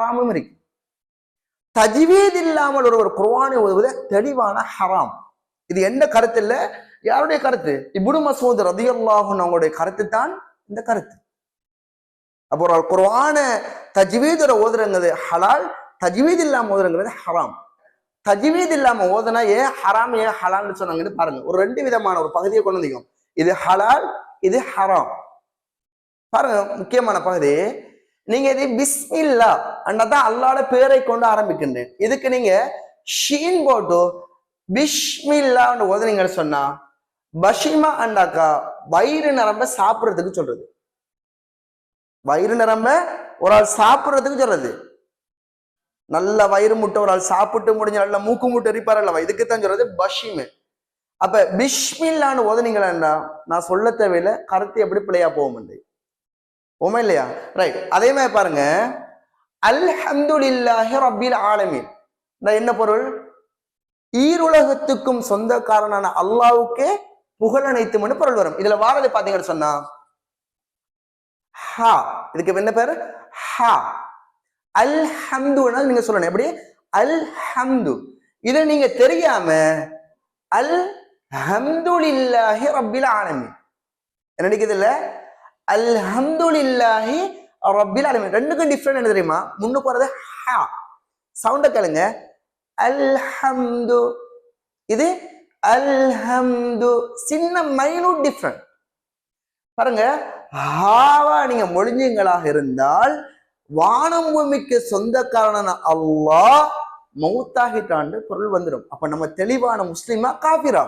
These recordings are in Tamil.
ஹராமும் இருக்கு. தஜ்வீத் இல்லாமல் ஒரு ஒரு ஓதுவது தெளிவான ஹராம். இது என்ன கருத்து இல்ல யாருடைய கருத்து? இப்னு மசூத் ரதியல்லாஹு அவங்களுடைய கருத்து தான் இந்த கருத்து. அப்போ ஒரு குர்வான தஜ்வீதோட ஓதுறங்கிறது ஹலால் தஜ்வீத் இல்லாம ஓதுறங்கிறது ஹராம். தஜ்வீத் இல்லாம ஓதுனா ஏன் ஹராம் ஏன் ஹலால்னு சொன்னாங்கன்னு பாருங்க. ஒரு ரெண்டு விதமான ஒரு பகுதியை கொண்டு வந்தீங்க இது ஹலால் இது ஹராம். பாருங்க முக்கியமான பகுதி. நீங்க இது பிஸ்மில்லா அண்ணதான் அல்லாட பேரை கொண்டு ஆரம்பிக்கின்றேன். இதுக்கு நீங்க ஷீன் போட்டு பிஷ்மில்லான்னு ஓதுனீங்க சொன்னா பஷிமா அண்டாக்கா வயிறு நரம்ப சாப்பிடுறதுக்கு சொல்றது. வயிறு நிரம்ப ஒரு ஆள் சாப்பிடுறதுக்கு சொல்றது. நல்ல வயிறு முட்டை ஒரு ஆள் சாப்பிட்டு முடிஞ்ச நல்ல மூக்கு முட்டை எரிப்பார் அல்லவா இதுக்கு தான் சொல்றது பஷிமு. அப்ப பிஷ்மில்லான்னு ஓதுனீங்களா நான் சொல்ல தேவையில்லை கருத்து எப்படி பிள்ளையா போக முடியும் உண்மை இல்லையா? ரைட் அதே மாதிரி பாருங்க. அல்ஹம்துலில்லாஹி ரபில் ஆலமீன். இந்த என்ன பொருள்? ஈருலகத்துக்கும் சொந்தக்காரனான அல்லாவுக்கே புகழ் அனைத்தும்னு பொருள் வரும். இதுல வாரது பாத்தீங்கன்னு சொன்னா ஹா. இதுக்கு என்ன பேரு? ஹா. அல் ஹம்துனா நீங்க சொல்லணும். எப்படி? அல் ஹம்து இதை நீங்க தெரியாம அல் ஹம்துலில்லாஹி ரபில் ஆலமீன். என்ன நினைக்குது இல்லை அல்ஹம்துலில்லாஹி ரப்பில் ரெண்டுக்கும் டிஃப்ரெண்ட் என்ன தெரியுமா? முன்னுக்கு வரது ஹா. சவுண்ட கேளுங்க. அல் ஹம்து இது அல் ஹம்து சின்ன மைனூட் டிஃப்ரெண்ட் பாருங்க ஹாவா நீங்க மொழிஞ்சீங்களாக இருந்தால் வானம் பூமிக்கு சொந்தக்காரன அல்லாஹ் மௌத்தாகிட்டாண்டு பொருள் வந்துடும் அப்ப நம்ம தெளிவான முஸ்லீமா காபிரா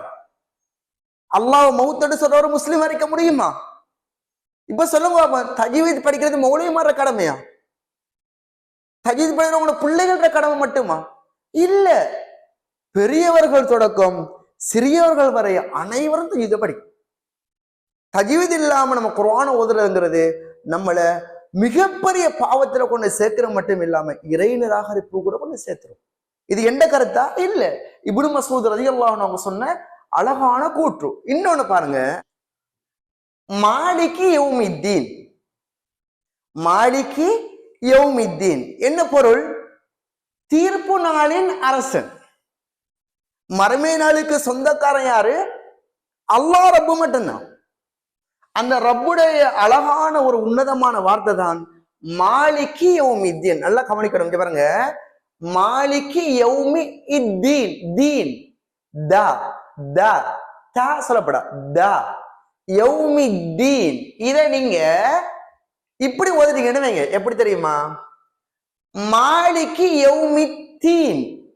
அல்லாஹ் மௌத்தோடு சொல்ற ஒரு முஸ்லிம் இருக்க முடியுமா? இப்ப சொல்லுங்க அப்ப தஜீவீத் படிக்கிறது மௌலியமாற கடமையா? தஜீத் படிக்கிற உங்களோட பிள்ளைகள கடமை மட்டுமா? இல்ல பெரியவர்கள் தொடக்கம் சிறியவர்கள் வரை அனைவரும் தஜீத படிக்கும் தஜீவீத் இல்லாம நம்ம குரான ஓதுறதுங்கிறது நம்மள மிகப்பெரிய பாவத்துல கொண்டு சேர்க்கிற மட்டும் இல்லாம இறை நிராகரிப்பு கூட கொண்டு சேர்த்துரும். இது எந்த கருத்தா? இல்ல. இபுடு மசூத் ரதி அவங்க சொன்ன அழகான கூற்று. இன்னொன்னு பாருங்க. மாலிக்கு யௌமித்தீன். மாலிக்கு யௌமித்தீன். என்ன பொருள்? தீர்ப்பு நாளின் அரசன். மறுமை நாளுக்கு சொந்தக்காரன் யாரு? அல்லாஹ் ரப்பு மட்டும்தான். அந்த ரப்புடைய அழகான ஒரு உன்னதமான வார்த்தை தான் மாலிக்கு யௌமி தீன் நல்லா கவனிக்கணும் இங்க பாருங்க. மாலிக்கு யௌமி இத்தீன் தீன். த. த. தா சொல்லப்படா த. யௌமி தீன் இதை நீங்க இப்படி ஓதுறீங்கன்னு வைங்க. எப்படி தெரியுமா? மாலிக்கு யௌமி தீன்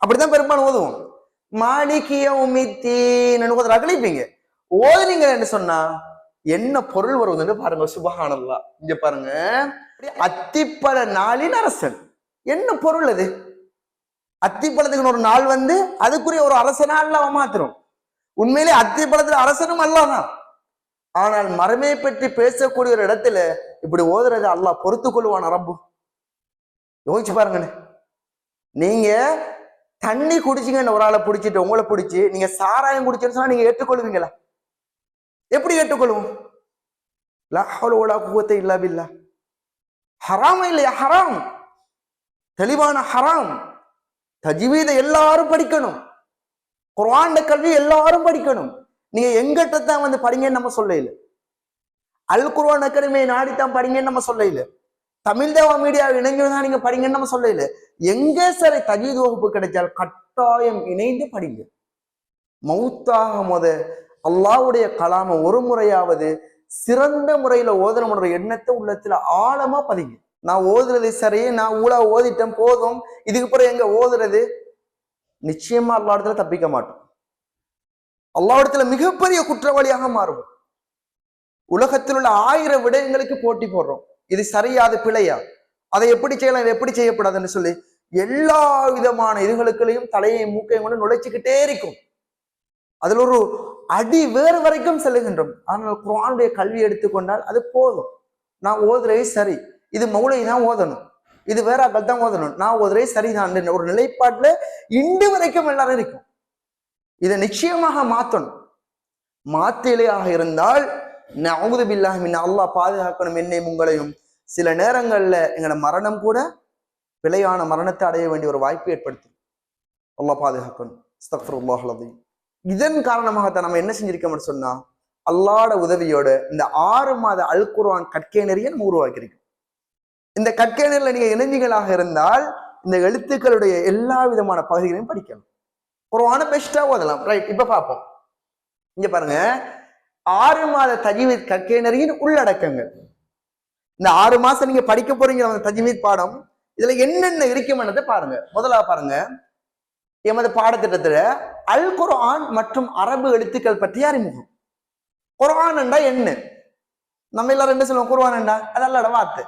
அப்படிதான் பெரும்பாலும் ஓதுவோம். மாலிக்கு யௌமி தீன் ஓதுற ஓதுனீங்க என்ன சொன்னா என்ன பொருள் வருவதுன்னு பாருங்க சுபஹானல்லா. இங்க பாருங்க. அத்திப்பழ நாளின் அரசன். என்ன பொருள் அது? அத்திப்பழத்துக்கு ஒரு நாள் வந்து அதுக்குரிய ஒரு அரசனா அல்ல மாத்திரும். உண்மையிலே அத்திப்பழத்துல அரசனும் அல்லாதான் ஆனால் மரமே பற்றி பேசக்கூடிய ஒரு இடத்துல இப்படி ஓதுறது அல்லாஹ் பொறுத்து கொள்வான் ரப்பு? யோசிச்சு பாருங்கண்ணே. நீங்க தண்ணி குடிச்சிங்கன்னு ஒரு ஆளை பிடிச்சிட்டு உங்களை பிடிச்சி நீங்க சாராயம் குடிச்சேன்னு சொன்னா நீங்க ஏற்றுக்கொள்வீங்களா? எப்படி ஏற்றுக்கொள்வோம்? லா ஹவுல குவத்தை இல்லா பில்லா. ஹராம இல்லையா? ஹராம். தெளிவான ஹராம். தஜ்வீதை எல்லாரும் படிக்கணும். குர்ஆன் கல்வி எல்லாரும் படிக்கணும். நீங்க எங்கிட்ட தான் வந்து படிங்கன்னு நம்ம சொல்லல. அல் குர்வான் அகாடமியை நாடித்தான் படிங்கன்னு நம்ம சொல்லல. தமிழ் தேவா மீடியா இணைஞ்சுதான் நீங்க படிங்கன்னு நம்ம சொல்லல. எங்க சரி தஜீத் வகுப்பு கிடைச்சால் கட்டாயம் இணைந்து படிங்க. மௌத்தாக முத அல்லாவுடைய கலாம ஒரு முறையாவது சிறந்த முறையில ஓதணும்ன்ற எண்ணத்தை உள்ளத்துல ஆழமா பதிங்க. நான் ஓதுறது சரி நான் ஊழா ஓதிட்டேன் போதும் இதுக்கு பிறகு எங்க ஓதுறது? நிச்சயமா எல்லா இடத்துல தப்பிக்க மாட்டோம். அல்லாவிடத்துல மிகப்பெரிய குற்றவாளியாக மாறுவோம். உலகத்தில் உள்ள ஆயிரம் விடயங்களுக்கு போட்டி போடுறோம். இது சரியா அது பிழையா? அதை எப்படி செய்யலாம் இதை எப்படி செய்யப்படாதுன்னு சொல்லி எல்லா விதமான இதுகளுக்குள்ளேயும் தலையை மூக்கையும் கொண்டு நுழைச்சிக்கிட்டே இருக்கும். அதுல ஒரு அடி வேறு வரைக்கும் செல்லுகின்றோம். ஆனால் குரானுடைய கல்வி எடுத்துக்கொண்டால் அது போதும். நான் ஓதுறே சரி. இது மௌலை தான் ஓதணும். இது வேற அக்கள் தான் ஓதணும். நான் ஓதுறே சரிதான். ஒரு நிலைப்பாட்டுல இன்று வரைக்கும் எல்லாரும் இருக்கும். இதை நிச்சயமாக மாத்தணும். மாத்திலையாக இருந்தால் நவுது பில்லாஹ் மின் அல்லாஹ் பாதுகாக்கணும் என்னை உங்களையும். சில நேரங்கள்ல எங்களோட மரணம் கூட பிழையான மரணத்தை அடைய வேண்டிய ஒரு வாய்ப்பு ஏற்படுத்தும். அல்லாஹ் பாதுகாக்கணும். அஸ்தக்ஃபிருல்லாஹ் அலதீம் இதன் காரணமாகத்தான் நம்ம என்ன செஞ்சிருக்கோம்னு சொன்னா அல்லாட உதவியோட இந்த ஆறு மாத அல் குர்ஆன் கற்கை நெறிய நம்ம உருவாக்கியிருக்கோம். இந்த கற்கை நெறியில் நீங்க இணைஞ்சிகளாக இருந்தால் இந்த எழுத்துக்களுடைய எல்லா விதமான பகுதிகளையும் படிக்கலாம். குர்ஆனை பெஸ்ட்டாக ஓதலாம். ரைட் இப்போ பார்ப்போம். இங்க பாருங்க. ஆறு மாத தஜ்வீத் கற்கை உள்ளடக்கங்கள். இந்த ஆறு மாசம் நீங்க படிக்க போறீங்க அந்த தஜ்வீத் பாடம். இதுல என்னென்ன இருக்குமென்றதை பாருங்க. முதலாக பாருங்க. எமது பாடத்திட்டத்துல அல் குர்ஆன் மற்றும் அரபு எழுத்துக்கள் பற்றிய அறிமுகம். குர்ஆன் என்றா என்ன? நம்ம எல்லாரும் என்ன சொல்லுவோம்? குர்ஆன் என்றா? அது அல்லாட வார்த்தை.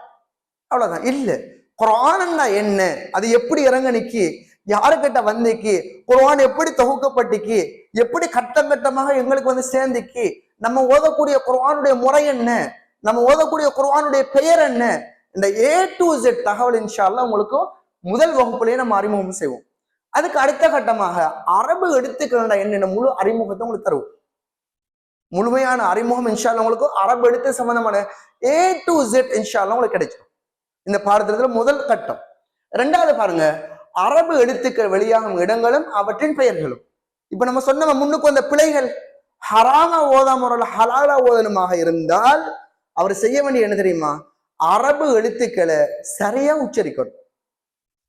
அவ்வளவுதான். இல்ல. குர்ஆன் என்ன? அது எப்படி இறங்க நிக்கி? யாருக்கிட்ட வந்திக்கு? குரான் எப்படி தொகுக்கப்பட்டுக்கு? எப்படி கட்டம் கட்டமாக எங்களுக்கு வந்து சேர்ந்துக்கு? நம்ம ஓதக்கூடிய குர்வானுடைய முறை என்ன? நம்ம ஓதக்கூடிய குர்வானுடைய பெயர் என்ன? இந்த ஏ டு ஜெட் தகவல் இன்ஷால்லாம் உங்களுக்கு முதல் வகுப்புலயே நம்ம அறிமுகம் செய்வோம். அதுக்கு அடுத்த கட்டமாக அரபு எடுத்துக்கணும்டா என்னென்ன முழு அறிமுகத்தை உங்களுக்கு தருவோம். முழுமையான அறிமுகம் இன்ஷா உங்களுக்கு அரபு எடுத்து சம்பந்தமான ஏ டு ஜெட் இன்ஷால்லாம் உங்களுக்கு கிடைச்சிடும். இந்த பாடத்திட்டத்துல முதல் கட்டம். ரெண்டாவது பாருங்க அரபு எழுத்துக்கள் வெளியாகும் இடங்களும் அவற்றின் பெயர்களும். இப்ப நம்ம சொன்ன முன்னுக்கு வந்த பிழைகள் ஹராம ஓதாமரல் ஹலாலா ஓதனமாக இருந்தால் அவர் செய்ய வேண்டிய என்ன தெரியுமா? அரபு எழுத்துக்களை சரியா உச்சரிக்கணும்.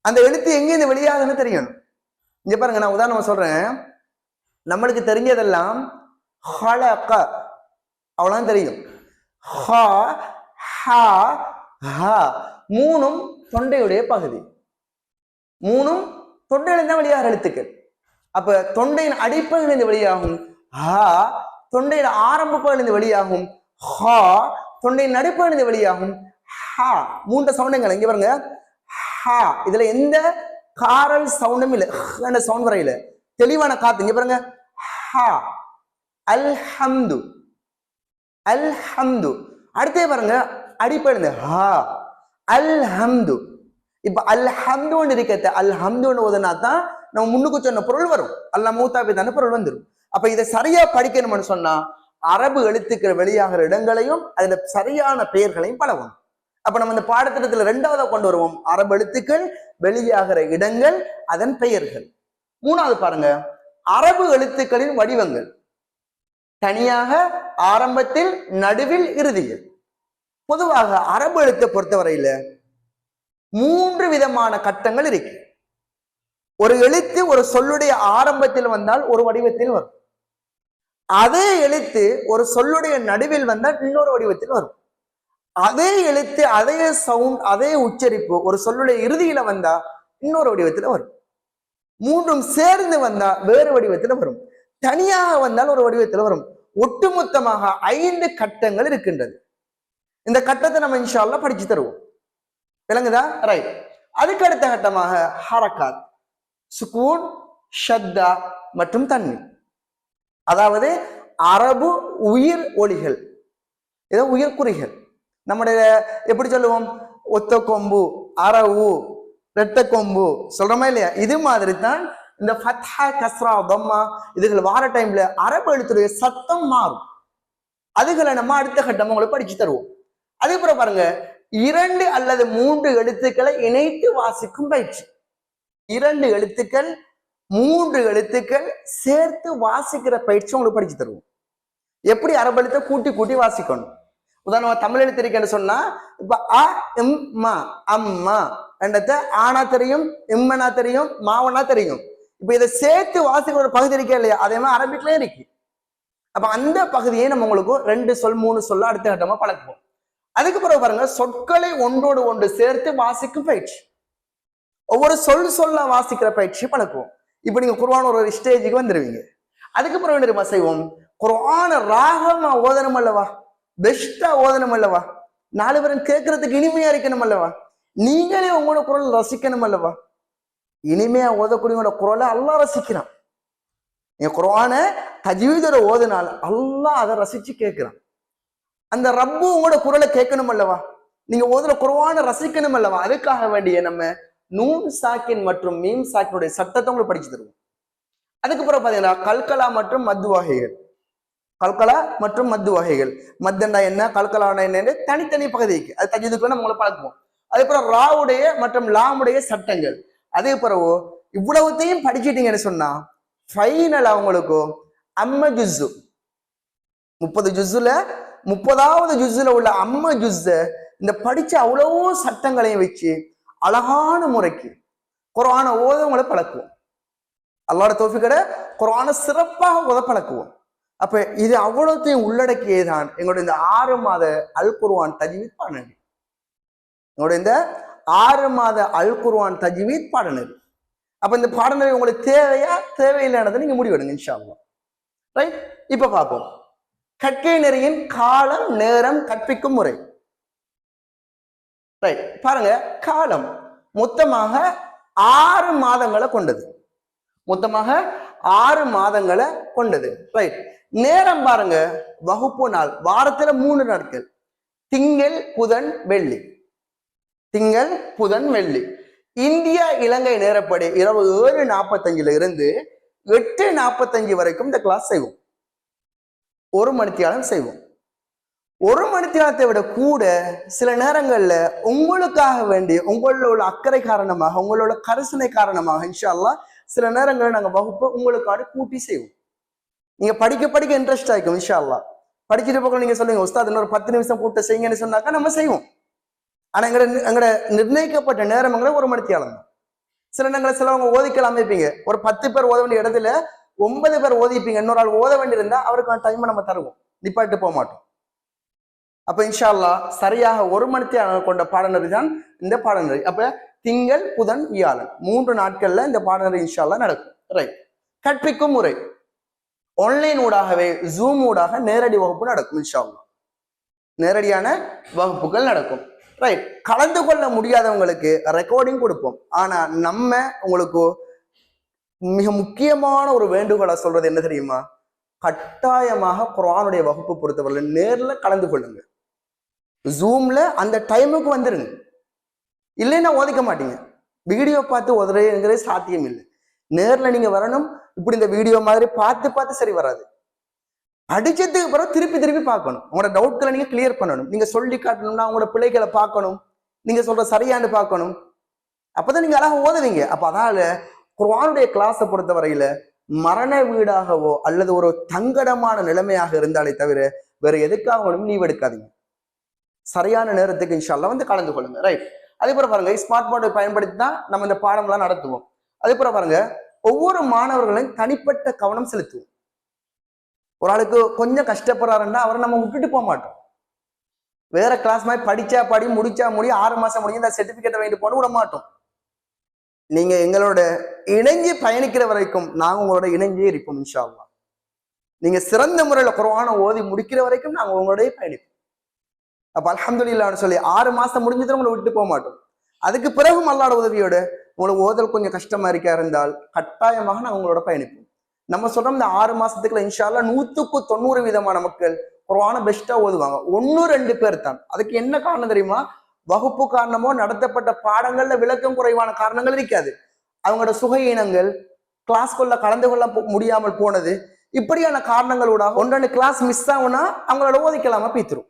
அந்த எழுத்து எங்கேருந்து வெளியாகுதுன்னு தெரியணும். இங்க பாருங்க நான் உதாரணம் சொல்றேன். நம்மளுக்கு தெரிஞ்சதெல்லாம் ஹலக அவ்வளவுதான் தெரியும். ஹ ஹ ஹ மூணும் தொண்டையுடைய பகுதி. மூணும் தொண்டையில தான் வெளியாகிற எழுத்துக்கள். அப்ப தொண்டையின் அடிப்பகுதியிலிருந்து வெளியாகும் ஹா தொண்டையின் ஆரம்ப பகுதியிலிருந்து வெளியாகும் ஹா தொண்டையின் நடுப்பகுதியிலிருந்து வெளியாகும் ஹா. மூன்று சவுண்டுங்கள் இங்க பாருங்க. ஹா இதுல எந்த காரல் சவுண்டும் இல்லை. சவுண்ட் வரையில. தெளிவான காத்து இங்க பாருங்க. ஹா அல்ஹம்து. அல்ஹம்து. அடுத்தே பாருங்க அடிப்படை ஹா. அல்ஹம்து. இப்ப அல்ஹம்துன்னு இருக்கிறத அல்ஹம்துன்னு ஓதுனா தான் நம்ம முன்னுக்கு சொன்ன பொருள் வரும். அல்ல மூத்தா பிதான பொருள் வந்துடும் அப்ப இதை சரியா படிக்கணும்னு சொன்னா அரபு எழுத்துக்கள் வெளியாகிற இடங்களையும் அதுல சரியான பெயர்களையும் பழகணும். அப்ப நம்ம இந்த பாடத்திட்டத்துல ரெண்டாவதா கொண்டு வருவோம். அரபு எழுத்துக்கள் வெளியாகிற இடங்கள் அதன் பெயர்கள். மூணாவது பாருங்க. அரபு எழுத்துக்களின் வடிவங்கள். தனியாக ஆரம்பத்தில் நடுவில் இறுதியில். பொதுவாக அரபு எழுத்தை பொறுத்தவரையில மூன்று விதமான கட்டங்கள் இருக்கு. ஒரு எழுத்து ஒரு சொல்லுடைய ஆரம்பத்தில் வந்தால் ஒரு வடிவத்தில் வரும். அதே எழுத்து ஒரு சொல்லுடைய நடுவில் வந்தால் இன்னொரு வடிவத்தில் வரும். அதே எழுத்து அதே சவுண்ட் அதே உச்சரிப்பு ஒரு சொல்லுடைய இறுதியில வந்தா இன்னொரு வடிவத்துல வரும். மூன்றும் சேர்ந்து வந்தா வேறு வடிவத்துல வரும். தனியாக வந்தால் ஒரு வடிவத்துல வரும். ஒட்டுமொத்தமாக ஐந்து கட்டங்கள் இருக்கின்றது. இந்த கட்டத்தை நம்ம இன்ஷால்லாம் படிச்சு தருவோம். விளங்குதா? ரைட் அதுக்கு அடுத்த கட்டமாக ஹரக்காத் சுகூன் ஷத்தா மற்றும் தண்ணி அதாவது அரபு உயிர் ஒளிகள் ஏதோ உயிர் குறிகள். நம்முடைய எப்படி சொல்லுவோம்? ஒத்த கொம்பு அரவு ரெட்ட கொம்பு. சொல்றோமா இல்லையா? இது மாதிரி தான் இந்த ஃபத்ஹா கஸ்ரா பம்மா இதுகள் வார டைம்ல அரபு எழுத்துடைய சத்தம் மாறும். அதுகளை நம்ம அடுத்த கட்டம் உங்களுக்கு படிச்சு தருவோம். அதுக்கப்புறம் பாருங்க இரண்டு அல்லது மூன்று எழுத்துக்களை இணைத்து வாசிக்கும் பயிற்சி. இரண்டு எழுத்துக்கள் மூன்று எழுத்துக்கள் சேர்த்து வாசிக்கிற பயிற்சி உங்களுக்கு படிச்சு தருவோம். எப்படி அரபு கூட்டி கூட்டி வாசிக்கணும்? உதாரணமா தமிழ் எழுத்து இருக்கேன்னு சொன்னா இப்ப அ இம் மா அம்மா என்றத ஆனா தெரியும் இம்மனா தெரியும் மாவனா தெரியும். இப்ப இதை சேர்த்து வாசிக்கிற ஒரு பகுதி இருக்கே இல்லையா? அதே மாதிரி அரபிக்லயும் இருக்கு. அப்ப அந்த பகுதியை நம்ம உங்களுக்கு ரெண்டு சொல் மூணு சொல்ல அடுத்த கட்டமா பழக்குவோம். அதுக்கு பிறகு பாருங்க சொற்களை ஒன்றோடு ஒன்று சேர்த்து வாசிக்கும் பயிற்சி. ஒவ்வொரு சொல் சொல்ல வாசிக்கிற பயிற்சி பழக்குவோம். இப்ப நீங்க குர்வான் ஒரு ஸ்டேஜுக்கு வந்துருவீங்க. அதுக்கு பிறகு என்ன செய்வோம்? குர்வான ராகமா ஓதனம் அல்லவா? பெஸ்டா ஓதனம் அல்லவா? நாலு பேரும் கேட்கறதுக்கு இனிமையா இருக்கணும் அல்லவா? நீங்களே உங்களோட குரல் ரசிக்கணும் அல்லவா? இனிமையா ஓதக்கூடியவங்களோட குரலை அல்லா ரசிக்கிறான். என் குர்ஆன தஜ்வீதோட ஓதினால் அல்லா அதை ரசிச்சு கேட்கிறான். அந்த ரப்பு உங்களோட குரலை கேட்கணும் அல்லவா? நீங்க ஓதுற குர்ஆன ரசிக்கணும் அல்லவா? அதுக்காக வேண்டிய நம்ம நூன் சாக்கின் மற்றும் மீம் சாக்கினுடைய சட்டத்தை உங்களுக்கு படிச்சு தருவோம். அதுக்கப்புறம் பாத்தீங்கன்னா கல்கலா மற்றும் மத்து வகைகள். கல்கலா மற்றும் மத்து வகைகள். மத்தண்டா என்ன கல்கலானா என்னன்னு தனித்தனி பகுதிக்கு. அது தஜ்வீதுக்குள்ள நம்மளை பழக்குவோம். அதுக்கப்புறம் ராவுடைய மற்றும் லாமுடைய சட்டங்கள். அதே பிறகு இவ்வளவுத்தையும் படிச்சிட்டீங்கன்னு சொன்னா ஃபைனல் அவங்களுக்கும் அம்ம ஜுஸு முப்பது ஜுஸுல முப்பதாவது ஜுஸ்ஸுல உள்ள அம்ம ஜுஸ்ஸ இந்த படிச்ச அவ்வளவோ சட்டங்களையும் வச்சு அழகான முறைக்கு குரான ஓதவங்களை பழக்குவோம். அல்லாட தோஃபிக்கட குரான சிறப்பாக ஓத பழக்குவோம். அப்ப இது அவ்வளோத்தையும் உள்ளடக்கியதான் எங்களுடைய இந்த ஆறு மாத அல் குருவான் தஜ்வீத் பாடநெறி. எங்களுடைய இந்த ஆறு மாத அல் குருவான் தஜ்வீத் பாடநெறி. அப்ப இந்த பாடநெறி உங்களுக்கு தேவையா தேவையில்லைன்றதை நீங்க முடிவெடுங்க இன்ஷா ரைட் இப்ப பார்ப்போம். கற்கை நெறியின் காலம் நேரம் கற்பிக்கும் முறை. ரைட் பாருங்க காலம் மொத்தமாக ஆறு மாதங்களை கொண்டது. மொத்தமாக ஆறு மாதங்களை கொண்டது. ரைட் நேரம் பாருங்க வகுப்பு நாள். வாரத்துல மூணு நாட்கள். திங்கள் புதன் வெள்ளி. திங்கள் புதன் வெள்ளி. இந்தியா இலங்கை நேரப்படி இரவு ஏழு நாற்பத்தஞ்சுல இருந்து எட்டு நாற்பத்தஞ்சு வரைக்கும் இந்த கிளாஸ் செய்வோம். ஒரு மணித்தியாலம் செய்வோம். ஒரு மணித்தியாலத்தை விட கூட சில நேரங்களில் உங்களுக்காக வேண்டி உங்களோட அக்கறை காரணமாக உங்களோட கரிசனை காரணமாக இன்ஷால்லா சில நேரங்களில் நாங்கள் வகுப்பு உங்களுக்காக கூட்டி செய்வோம். நீங்கள் படிக்க படிக்க இன்ட்ரெஸ்ட் ஆகிக்கும் இன்ஷால்லா அல்லாஹ் படிச்சுட்டு போக நீங்கள் சொல்லுங்க உஸ்தாத் இன்னொரு பத்து நிமிஷம் கூட்ட செய்யுங்கன்னு சொன்னாக்கா நம்ம செய்வோம். ஆனால் எங்கட எங்கட நிர்ணயிக்கப்பட்ட நேரம்ங்கிற ஒரு மணித்தியாலம் தான். சில நேரங்களில் சிலவங்க ஓதிக்கலாம் அமைப்பீங்க ஒரு பத்து பேர் ஓத வேண்டிய இடத்துல ஒன்பது பேர் ஓதிப்பீங்க இன்னொரு ஆள் ஓத வேண்டியிருந்தா அவருக்கான டைமை நம்ம தருவோம். நிப்பாட்டு போக மாட்டோம். அப்ப இன்ஷால்லா சரியாக ஒரு மணித்தியாலம் கொண்ட பாடநெறி தான் இந்த பாடநெறி. அப்ப திங்கள் புதன் வியாழன். மூன்று நாட்கள்ல இந்த பாடநெறி இன்ஷால்லா நடக்கும். ரைட் கற்பிக்கும் முறை. ஆன்லைன் ஊடாகவே ஜூம் ஊடாக நேரடி வகுப்பு நடக்கும் இன்ஷா நேரடியான வகுப்புகள் நடக்கும். ரைட் கலந்து கொள்ள முடியாதவங்களுக்கு ரெக்கார்டிங் கொடுப்போம். ஆனா நம்ம உங்களுக்கு மிக முக்கியமான ஒரு வேண்டுகோளை சொல்றது என்ன தெரியுமா? கட்டாயமாக குரானுடைய வகுப்பு பொறுத்தவரை நேரில் கலந்து கொள்ளுங்க. ஜூம்ல அந்த டைமுக்கு வந்துருங்க. இல்லைன்னா ஓதிக்க மாட்டீங்க. வீடியோ பார்த்து உதறேங்கிறது சாத்தியம் இல்லை. நேரில் நீங்க வரணும். இப்படி இந்த வீடியோ மாதிரி பார்த்து பார்த்து சரி வராது. அடிச்சதுக்கு பிறகு திருப்பி திருப்பி பார்க்கணும். உங்களோட டவுட்களை நீங்க கிளியர் பண்ணணும். நீங்க சொல்லி காட்டணும்னா உங்களோட பிள்ளைகளை பார்க்கணும். நீங்க சொல்ற சரியான்னு பார்க்கணும். அப்பதான் நீங்க அழகாக ஓதுவீங்க. அப்ப அதனால குர்வானுடைய கிளாஸை பொறுத்த வரையில மரண வீடாகவோ அல்லது ஒரு தங்கடமான நிலைமையாக இருந்தாலே தவிர வேற எதுக்காகவும் லீவ் எடுக்காதீங்க. சரியான நேரத்துக்கு இன்ஷால்லா வந்து கலந்து கொள்ளுங்க. ரைட் அதே போல பாருங்க ஸ்மார்ட் போர்டை பயன்படுத்தி தான் நம்ம இந்த பாடம்லாம் நடத்துவோம். அதே போல பாருங்க ஒவ்வொரு மாணவர்களையும் தனிப்பட்ட கவனம் செலுத்துவோம். ஒரு ஆளுக்கு கொஞ்சம் கஷ்டப்படுறாருன்னா அவரை நம்ம விட்டுட்டு போக மாட்டோம். வேற கிளாஸ் மாதிரி படிச்சா படி முடிச்சா முடி ஆறு மாசம் முடியும் இந்த சர்டிபிகேட்டை வாங்கிட்டு போன விட மாட்டோம். நீங்க எங்களோட இணைஞ்சு பயணிக்கிற வரைக்கும் நாங்க உங்களோட இணைஞ்சே இருப்போம் இன்ஷா நீங்க சிறந்த முறையில குரவான ஓதி முடிக்கிற வரைக்கும் நாங்க உங்களோடய பயணிப்போம். அப்ப அலமதுல்லான்னு சொல்லி ஆறு மாசம் முடிஞ்சதும் உங்களை விட்டு போக மாட்டோம். அதுக்கு பிறகும் அல்லாட உதவியோட உங்களுக்கு ஓதல் கொஞ்சம் கஷ்டமா இருக்கா இருந்தால் கட்டாயமாக நாங்கள் உங்களோட பயணிப்போம். நம்ம சொல்றோம் இந்த ஆறு மாசத்துக்குள்ள இன்ஷால்லா நூத்துக்கு தொண்ணூறு விதமான மக்கள் குர்ஆனை பெஸ்டா ஓதுவாங்க. ஒன்னு ரெண்டு பேர் தான். அதுக்கு என்ன காரணம் தெரியுமா? வகுப்பு காரணமோ நடத்தப்பட்ட பாடங்கள்ல விளக்கம் குறைவான காரணங்கள் இருக்காது. அவங்களோட சுகையினங்கள் கிளாஸ்க்குள்ள கலந்து கொள்ள போ- முடியாமல் போனது இப்படியான காரணங்களோட ஒன்றரை கிளாஸ் மிஸ் ஆகுனா அவங்களோட ஓதிக்கலாம பீத்துரும்.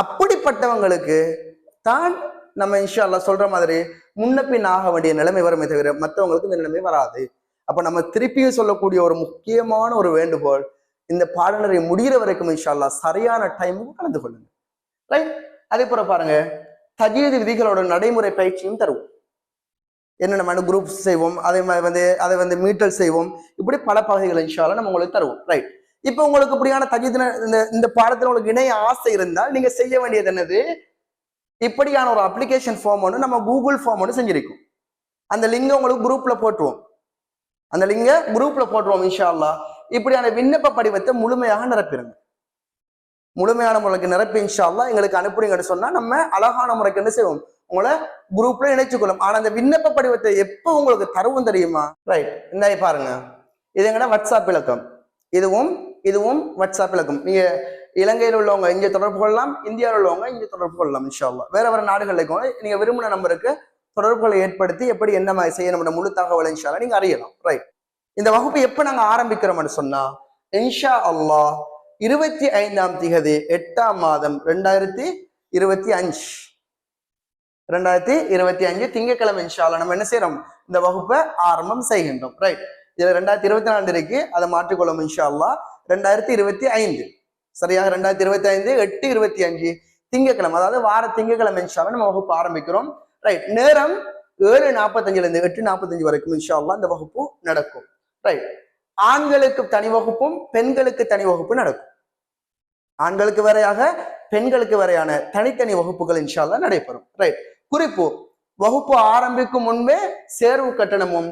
அப்படிப்பட்டவங்களுக்கு தான் நம்ம இன்ஷா அல்லாஹ் சொல்ற மாதிரி முன்னப்பின் ஆக வேண்டிய நிலைமை வருமே தவிர மற்றவங்களுக்கு இந்த நிலைமை வராது. அப்ப நம்ம திருப்பியும் சொல்லக்கூடிய ஒரு முக்கியமான ஒரு வேண்டுகோள் இந்த பாடநெறி முடிகிற வரைக்கும் இன்ஷா அல்லாஹ் சரியான டைமுக்கு கலந்து கொள்ளுங்க. ரைட் அதே போல பாருங்க தஜீது விதிகளோட நடைமுறை பயிற்சியும் தருவோம். என்ன நம்ம குரூப் செய்வோம் அதே மாதிரி வந்து அதை வந்து மீட்டல் செய்வோம். இப்படி பல பகுதிகள் இன்ஷால்ல நம்ம உங்களுக்கு தருவோம். ரைட் இப்போ உங்களுக்கு இப்படியான தஜீது இந்த இந்த பாடத்தில் உங்களுக்கு இணைய ஆசை இருந்தால் நீங்க செய்ய வேண்டியது என்னது? இப்படியான ஒரு அப்ளிகேஷன் ஃபார்ம் ஒன்று நம்ம கூகுள் ஃபார்ம் ஒன்று செஞ்சிருக்கோம். அந்த லிங்கை உங்களுக்கு குரூப்ல போட்டுருவோம். அந்த லிங்கை குரூப்ல போட்டுருவோம் இன்ஷா இப்படியான விண்ணப்ப படிவத்தை முழுமையாக நிரப்பிடுங்க முழுமையான முறைக்கு நிரப்பி இன்ஷால்லாம் எங்களுக்கு அனுப்புறீங்கன்னு சொன்னா நம்ம அழகான முறைக்கு என்ன செய்வோம்? உங்களை குரூப்ல இணைச்சுக்கொள்ளும் ஆனா அந்த விண்ணப்ப படிவத்தை எப்போ உங்களுக்கு தருவும் தெரியுமா? ரைட் இந்த பாருங்க. இது எங்கட வாட்ஸ்அப் இலக்கம். இதுவும் இதுவும் வாட்ஸ்அப் இலக்கம். நீங்க இலங்கையில் உள்ளவங்க இங்கே தொடர்பு கொள்ளலாம். இந்தியாவில் உள்ளவங்க இங்கே தொடர்பு கொள்ளலாம் இன்ஷா வேற வேற நாடுகளில் இருக்கவங்க நீங்க விரும்பின நம்பருக்கு தொடர்புகளை ஏற்படுத்தி எப்படி என்ன மாதிரி செய்ய நம்ம முழு தகவலை இன்ஷால்லா நீங்க அறியலாம். ரைட் இந்த வகுப்பு எப்ப நாங்க ஆரம்பிக்கிறோம்னு சொன்னா இன்ஷா அல்லாஹ் இருபத்தி ஐந்தாம் திகதி எட்டாம் மாதம் ரெண்டாயிரத்தி இருபத்தி அஞ்சு. ரெண்டாயிரத்தி இருபத்தி அஞ்சு திங்கக்கிழமை நம்ம என்ன செய்யறோம் இந்த வகுப்பை ஆரம்பம் செய்கின்றோம். ரைட் இதுல ரெண்டாயிரத்தி இருபத்தி நாலு இருக்கு. அதை மாற்றிக்கொள்ளும் இன்ஷால்லா ரெண்டாயிரத்தி இருபத்தி ஐந்து. சரியாக ரெண்டாயிரத்தி இருபத்தி ஐந்து எட்டு இருபத்தி அஞ்சு. திங்கட்கிழமை அதாவது வார திங்கக்கிழமை இன்ஷால்லா நம்ம வகுப்பு ஆரம்பிக்கிறோம். ரைட் நேரம் ஏழு நாற்பத்தஞ்சுல இருந்து எட்டு நாற்பத்தஞ்சு வரைக்கும் இன்ஷால்லா இந்த வகுப்பு நடக்கும். ரைட் ஆண்களுக்கு தனி வகுப்பும் பெண்களுக்கு தனி வகுப்பு நடக்கும். ஆண்களுக்கு வரையாக பெண்களுக்கு வரையான தனித்தனி வகுப்புகள் இன்ஷால்லா நடைபெறும். ரைட் குறிப்பு வகுப்பு ஆரம்பிக்கும் முன்பே சேர்வு கட்டணமும்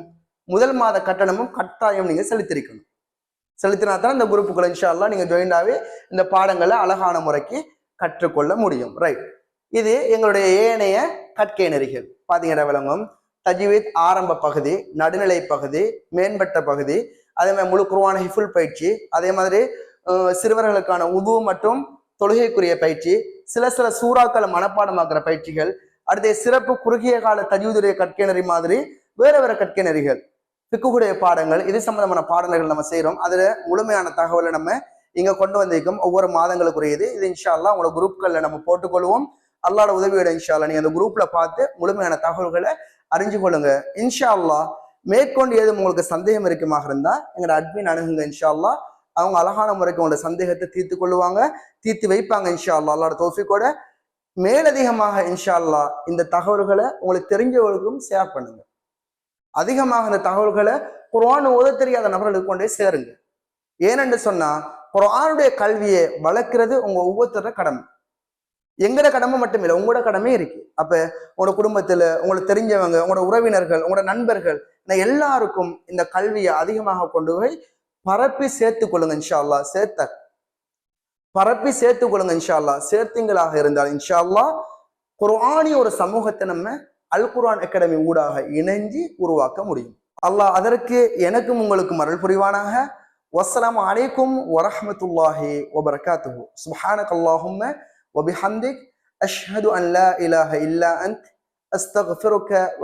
முதல் மாத கட்டணமும் கட்டாயம் நீங்க செலுத்திருக்கணும். செலுத்தினா தான் இந்த குரூப்புகள் இன்ஷால்லா நீங்க ஜாயின் ஆகி இந்த பாடங்களை அழகான முறைக்கு கற்றுக்கொள்ள முடியும். ரைட் இது எங்களுடைய ஏனைய கற்கை நெறிகள் பாத்தீங்கன்னா விளங்கும். தஜ்வீத் ஆரம்ப பகுதி நடுநிலை பகுதி மேம்பட்ட பகுதி அதே மாதிரி முழு குருவான ஹிஃபுல் பயிற்சி. அதே மாதிரி சிறுவர்களுக்கான உது மற்றும் தொழுகைக்குரிய பயிற்சி. சில சில சூறாக்களை மனப்பாடமாக்குற பயிற்சிகள். அடுத்த சிறப்பு குறுகிய கால தஜ்வீதுடைய கற்கை நெறி மாதிரி வேற வேற கற்கை நெறிகள் பிக்குடைய பாடங்கள் இது சம்பந்தமான பாடல்கள் நம்ம செய்கிறோம் அதுல முழுமையான தகவலை நம்ம இங்க கொண்டு வந்திருக்கோம். ஒவ்வொரு மாதங்களுக்குரியது. இது இன்ஷா உங்களோட குரூப்களில் நம்ம போட்டுக்கொள்வோம். அல்லாட உதவியோட இன்ஷால்லா அல்லாஹ் நீங்க அந்த குரூப்ல பார்த்து முழுமையான தகவல்களை அறிஞ்சு கொள்ளுங்க. இன்ஷா அல்லாஹ் மேற்கொண்டு ஏதும் உங்களுக்கு சந்தேகம் இருக்குமாக இருந்தா எங்களோட அட்மின் அணுகுங்க இன்ஷால்லா அவங்க அழகான முறைக்கு உங்களோட சந்தேகத்தை தீர்த்து கொள்ளுவாங்க. தீர்த்து வைப்பாங்க இன்ஷா அல்லாஹ் அல்லாட தோஃபிக்கோட மேலதிகமாக இன்ஷா அல்லாஹ் இந்த தகவல்களை உங்களுக்கு தெரிஞ்சவர்களுக்கும் ஷேர் பண்ணுங்க. அதிகமாக இந்த தகவல்களை குர்ஆன் ஓத தெரியாத நபர்களுக்கு கொண்டே சேருங்க. ஏனென்று சொன்னா குரானுடைய கல்வியை வளர்க்கிறது உங்க ஒவ்வொருத்தர கடமை. எங்கட கடமை மட்டும் இல்லை உங்களோட கடமை இருக்கு. அப்ப உங்களோட குடும்பத்துல உங்களுக்கு தெரிஞ்சவங்க உங்களோட உறவினர்கள் உங்களோட நண்பர்கள் இந்த எல்லாருக்கும் இந்த கல்வியை அதிகமாக கொண்டு போய் பரப்பி சேர்த்து கொள்ளுங்க இன்ஷா அல்லாஹ் சேர்த்த. பரப்பி சேர்த்து கொள்ளுங்க இன்ஷா அல்லாஹ் சேர்த்தீங்களாக இருந்தால் இன்ஷா அல்லாஹ் ஒரு சமூகத்தை நம்ம அல் குர்ஆன் அகாடமி ஊடாக இணைஞ்சு உருவாக்க முடியும். அல்லாஹ் அதற்கு எனக்கும் உங்களுக்கும் அருள் புரிவானாக. வசலாம் அலைக்கும் வரஹ்மத்துல்லாஹி வபரகாத்துஹு. சுப்ஹானக அல்லாஹும்ம وبحمدك அஷ்ஹது أن لا إله إلا أنت أستغفرك